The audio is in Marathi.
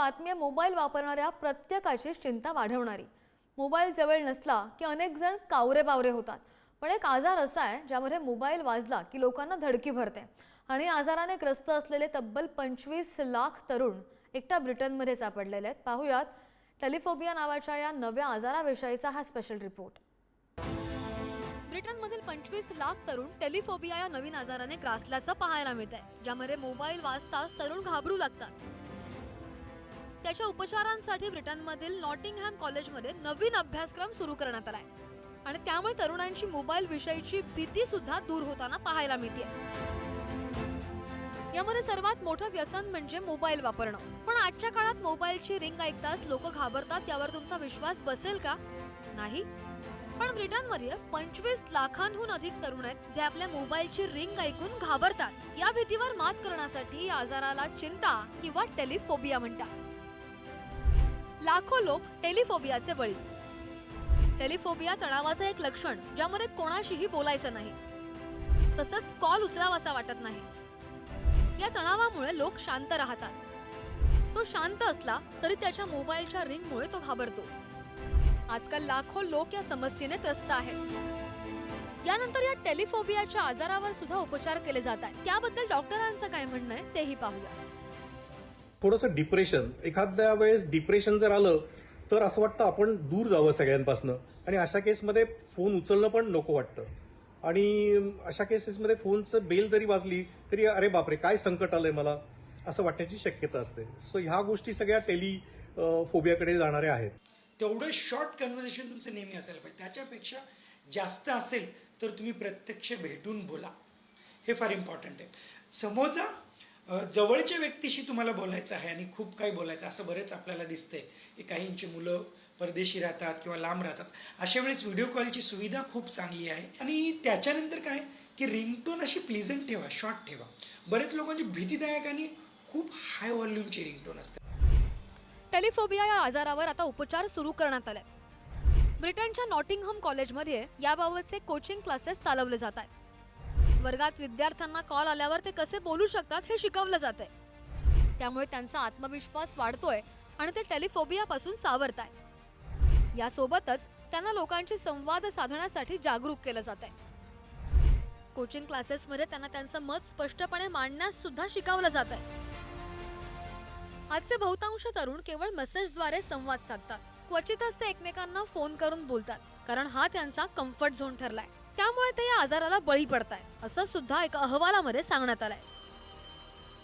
बातमी आहे मोबाईल वापरणाऱ्या प्रत्येकाची चिंता वाढवणारी. मोबाईल जवळ नसला की अनेक जण कावरे बावरे होतात. पण एक आजार असा आहे ज्यामध्ये मोबाईल वाजला की लोकांना धडकी भरते. आणि आजाराने ग्रस्त असलेले तब्बल पंचवीस लाख तरुण एकट्या ब्रिटनमध्ये सापडलेले आहेत. पाहूयात टेलिफोबिया नावाच्या या नव्या आजाराविषयीचा हा स्पेशल रिपोर्ट. ब्रिटनमधील पंचवीस लाख तरुण टेलिफोबिया या नवीन आजाराने ग्रासल्याचं पाहायला मिळत आहे ज्यामध्ये मोबाईल वाजताच तरुण घाबरू लागतात. त्याच्या उपचारांसाठी ब्रिटनमधील नॉटिंगहॅम कॉलेजमध्ये नवीन अभ्यासक्रम सुरू करण्यात आलाय. आणि त्यामुळे तरुणांची मोबाईल विषयीची भीती सुद्धा दूर होताना पाहायला मिळते यामध्ये सर्वात मोठं व्यसन म्हणजे मोबाईल वापरणं. पण आजच्या काळात मोबाईलची रिंग ऐकताच लोक घाबरतात यावर तुमचा विश्वास बसेल का? नाही. पण ब्रिटनमध्ये पंचवीस लाखांहून अधिक तरुण आहेत जे आपल्या मोबाईलची रिंग ऐकून घाबरतात. या भीतीवर मात करण्यासाठी या आजाराला चिंता किंवा टेलिफोबिया म्हणतात. लाखो लोक टेलिफोबियाचे बळी. टेलिफोबिया तणावाचं एक लक्षण ज्यामध्ये कोणाशीही बोलायचं नाही. तसंच कॉल उचलावासा वाटत नाही. या तणावामुळे लोक शांत राहतात. तो शांत असला तरी त्याच्या मोबाईलच्या रिंगमुळे तो घाबरतो. आजकाल लाखो लोक या समस्येने त्रस्त आहेत. यानंतर या टेलिफोबियाच्या आजारावर सुद्धा उपचार केले जात आहेत. त्याबद्दल डॉक्टरांचं काय म्हणणं आहे तेही पाहूया. थोडंसं डिप्रेशन एखाद्या वेळेस डिप्रेशन जर आलं तर असं वाटतं आपण दूर जावं सगळ्यांपासनं. आणि अशा केसमध्ये फोन उचलणं पण नको वाटतं. आणि अशा केसेसमध्ये फोनचं बेल जरी वाजली तरी अरे बापरे काय संकट आलंय मला? असं वाटण्याची शक्यता असते. सो ह्या गोष्टी सगळ्या टेली फोबियाकडे जाणाऱ्या आहेत. तेवढं शॉर्ट कन्व्हर्सेशन तुमचं नेहमी असायला पाहिजे. त्याच्यापेक्षा जास्त असेल तर तुम्ही प्रत्यक्ष भेटून बोला. हे फार इम्पॉर्टंट आहे. समोरचा जवळच्या व्यक्तीशी तुम्हाला बोलायचं आहे आणि खूप काही बोलायचं असं बरेच आपल्याला दिसतंय. की काहींची मुलं परदेशी राहतात किंवा लांब राहतात. अशा वेळेस व्हिडिओ कॉलची सुविधा खूप चांगली आहे. आणि त्याच्यानंतर काय? की रिंगटोन अशी प्लिझंट ठेवा शॉर्ट ठेवा. बरेच लोकांची भीतीदायक आणि खूप हाय व्हॉल्यूमची रिंगटोन असते. टेलिफोबिया या आजारावर आता उपचार सुरू करण्यात आले ब्रिटनच्या नॉटिंगहम कॉलेजमध्ये याबाबतचे कोचिंग क्लासेस चालवले जात आहेत. वर्गात विद्यार्थ्यांना कॉल आल्यावर ते कसे बोलू शकतात हे शिकवलं जात आहे त्यामुळे त्यांचा आत्मविश्वास वाढतोय आणि ते टेलिफोबियापासून सावरत आहेत यासोबतच त्यांना लोकांशी संवाद साधण्यासाठी जागरूक केलं जात आहे कोचिंग क्लासेसमध्ये त्यांना त्यांचं मत स्पष्टपणे मांडण्यास सुद्धा शिकवलं जात आहे आजचे बहुतांश तरुण केवळ मेसेजद्वारे संवाद साधतात. क्वचितच ते एकमेकांना फोन करून बोलतात कारण हा त्यांचा कम्फर्ट झोन ठरलाय. त्यामुळे ते या आजाराला बळी पडतायत असं सुद्धा एका अहवालामध्ये सांगण्यात आलंय.